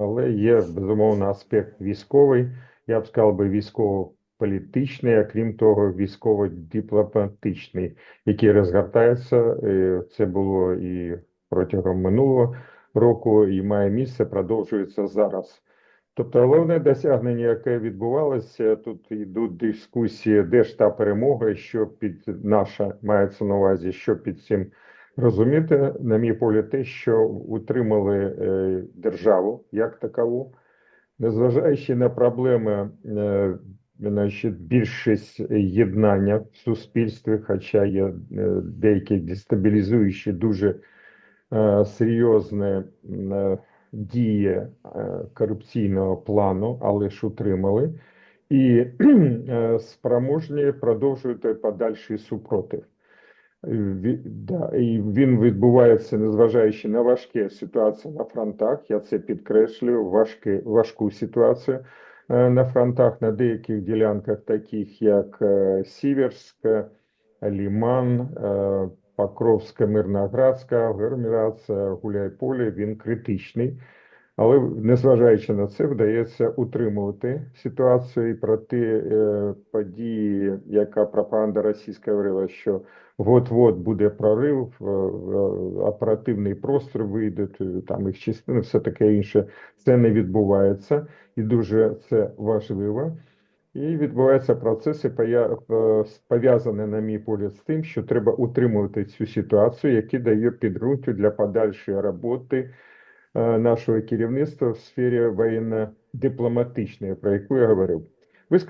Але є безумовно аспект військовий, я б сказав би військово-політичний, а крім того, військово-дипломатичний, який розгортається. Е, Це було і протягом минулого року, і має місце, продовжується зараз. Тобто, головне досягнення, яке відбувалося, тут йдуть дискусії, де ж та перемога, що під наша мається на увазі, що під цим розуміти, на мій погляд, те, що утримали е, державу як такову, незважаючи на проблеми, е, значить, більшість єднання в суспільстві, хоча є е, деякі дестабілізуючі дуже серйозні дії корупційного плану, але ж утримали, і спроможні продовжувати подальший супротив. І він відбувається, незважаючи на важкі ситуації на фронтах. Я це підкреслюю, важкі, важку ситуацію е, на фронтах на деяких ділянках, таких як е, Сіверськ, Ліман, е, Покровська, Мирноградська, агломерація, Гуляйполе, він критичний. Але незважаючи на це, вдається утримувати ситуацію і проти е, події, яка пропаганда російська говорила, що от-от буде прорив, в- в оперативний простір вийдуть, е, там їх частини, все таке інше. Це не відбувається, і дуже це важливо. І відбуваються процеси, е, пов'язані, на мій погляд, з тим, що треба утримувати цю ситуацію, які дає підґрунтя для подальшої роботи е, нашого керівництва в сфері воєнно-дипломатичної, про яку я говорив. Ви сказали,